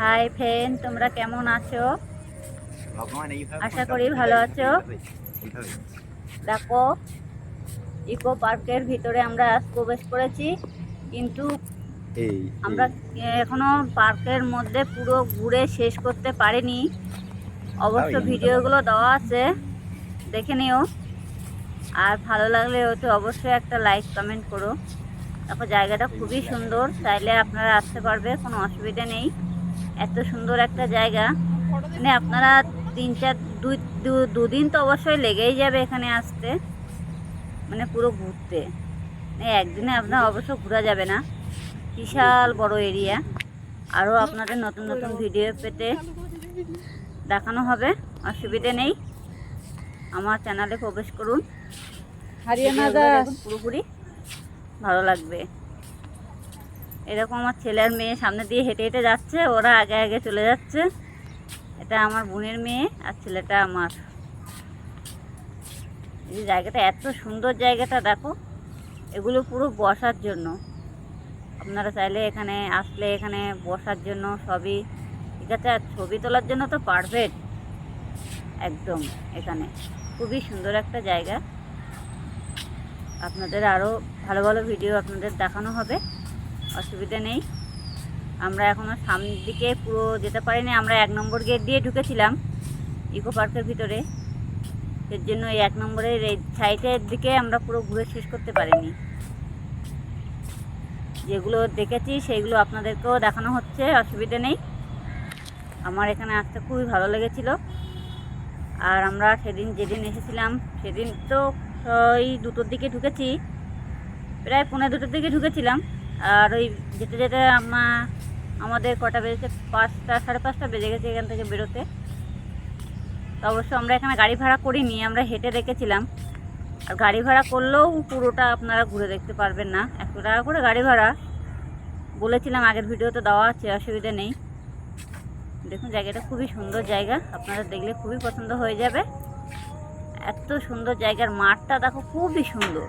Hi friend তোমরা কেমন আছো? আশা করি ভালো আছো। দেখো ইকো পার্কের ভিতরে আমরা আজ প্রবেশ করেছি কিন্তু আমরা এখনও পার্কের মধ্যে পুরো ঘুরে শেষ করতে পারিনি। অবশ্য ভিডিওগুলো দেওয়া আছে দেখে নিও। আর ভালো লাগলে হয়তো অবশ্যই একটা লাইক কমেন্ট করো। দেখো জায়গাটা খুবই সুন্দর চাইলে আপনারা আসতে পারবে কোনো অসুবিধা নেই। এত সুন্দর একটা জায়গা। মানে আপনারা তিন চার দুই দু- দুদিন তো অবশ্যই লেগেই যাবে এখানে আসতে। মানে পুরো ঘুরতে। মানে একদিনে আপনার অবশ্য ঘোরা যাবে না। বিশাল বড় এরিয়া। আরও আপনাদের নতুন নতুন ভিডিও পেতে দেখানো হবে। অসুবিধে নেই। আমার চ্যানেলে প্রবেশ করুন। হারিয়ানা পুরোপুরি ভালো লাগবে। এরকম আমার ছেলে আর মেয়ে সামনে দিয়ে হেঁটে হেঁটে যাচ্ছে, ওরা আগে আগে চলে যাচ্ছে। এটা আমার বোনের মেয়ে আর ছেলেটা আমার। এই জায়গাটা এত সুন্দর জায়গাটা, দেখো। এগুলো পুরো বসার জন্য। আপনারা চাইলে এখানে আসলে এখানে বসার জন্য সবই, ঠিক আছে? আর ছবি তোলার জন্য তো পারফেক্ট। একদম, এখানে। খুবই সুন্দর একটা জায়গা। আপনাদের আরও ভালো ভালো ভিডিও আপনাদের দেখানো হবে। অসুবিধা নেই। আমরা এখনও সামনের দিকে পুরো যেতে পারিনি, আমরা এক নম্বর গেট দিয়ে ঢুকেছিলাম ইকো পার্কের ভিতরে। এর জন্য এই এক নম্বরের এই সাইডের দিকে আমরা পুরো ঘুরে শেষ করতে পারিনি। যেগুলো দেখেছি সেইগুলো আপনাদেরকেও দেখানো হচ্ছে, অসুবিধা নেই। আমার এখানে আসতে খুবই ভালো লেগেছিল। আর আমরা সেদিন যেদিন এসেছিলাম, সেদিন তো ওই দুটোর দিকে ঢুকেছি, প্রায় পনেরো দুটোর দিকে ঢুকেছিলাম। আর ওই যেতে যেতে আমা আমাদের কটা বেজেছে? পাঁচটা, সাড়ে পাঁচটা বেজে গেছে এখান থেকে বেরোতে। তো অবশ্য আমরা এখানে গাড়ি ভাড়া করিনি, আমরা হেঁটে দেখেছিলাম আর গাড়ি ভাড়া করলেও পুরোটা আপনারা ঘুরে দেখতে পারবেন না। একশো টাকা করে গাড়ি ভাড়া। বলেছিলাম আগের ভিডিওতে দেওয়া আছে, অসুবিধা নেই। দেখুন, জায়গাটা খুবই সুন্দর জায়গা। আপনারা দেখলে খুবই পছন্দ হয়ে যাবে। এত সুন্দর জায়গার মাঠটা দেখো, খুবই সুন্দর।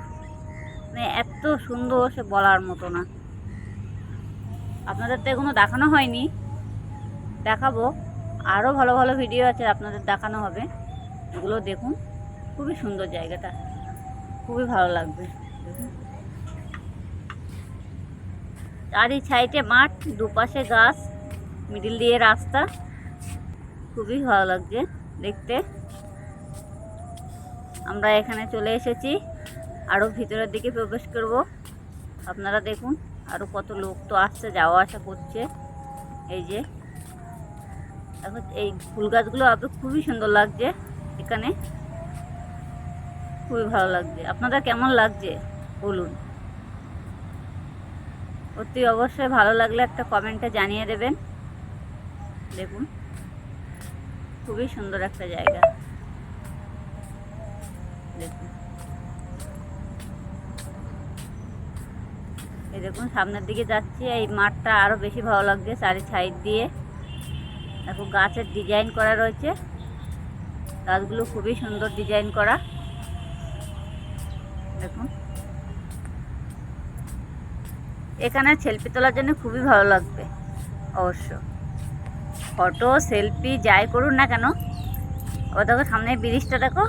মানে এত সুন্দর সে বলার মতো না। আপনাদের তো এগুলো দেখানো হয়নি। দেখাবো। আরও ভালো ভালো ভিডিও আছে, আপনাদের দেখানো হবে। এগুলো দেখুন। খুবই সুন্দর জায়গাটা। খুবই ভালো লাগবে। দেখুন চারি সাইডে মাঠ, দুপাশে গাছ মিডিল দিয়ে রাস্তা। খুবই ভালো লাগছে দেখতে। আমরা এখানে চলে এসেছি। আরও ভিতরের দিকে প্রবেশ করব। আপনারা দেখুন। আরও কত লোক তো আসছে, যাওয়া আসা করছে। এই যে, দেখো, এই ফুল গাছগুলো আপনার খুবই সুন্দর লাগছে এখানে। খুবই ভালো লাগছে। আপনাদের কেমন লাগছে? বলুন। অতি অবশ্যই ভালো লাগলে একটা কমেন্টে জানিয়ে দেবেন। দেখুন, খুবই সুন্দর একটা জায়গা দেখুন এই দেখুন, সামনের দিকে যাচ্ছি। এই মাঠটা আরও বেশি ভালো লাগছে চারি সাইড দিয়ে। দেখো, গাছের ডিজাইন করা রয়েছে। গাছগুলো খুবই সুন্দর ডিজাইন করা। দেখুন। এখানে সেলফি তোলার জন্য খুবই ভালো লাগবে, অবশ্য। ফটো সেলফি যাই করুন না কেন। ও দেখো, সামনে ব্রিজটা দেখো।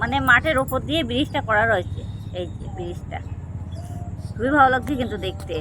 মানে মাঠের ওপর দিয়ে ব্রিজটা করা রয়েছে। এই যে ব্রিজটা। খুবই ভালো লাগছে কিন্তু দেখতে।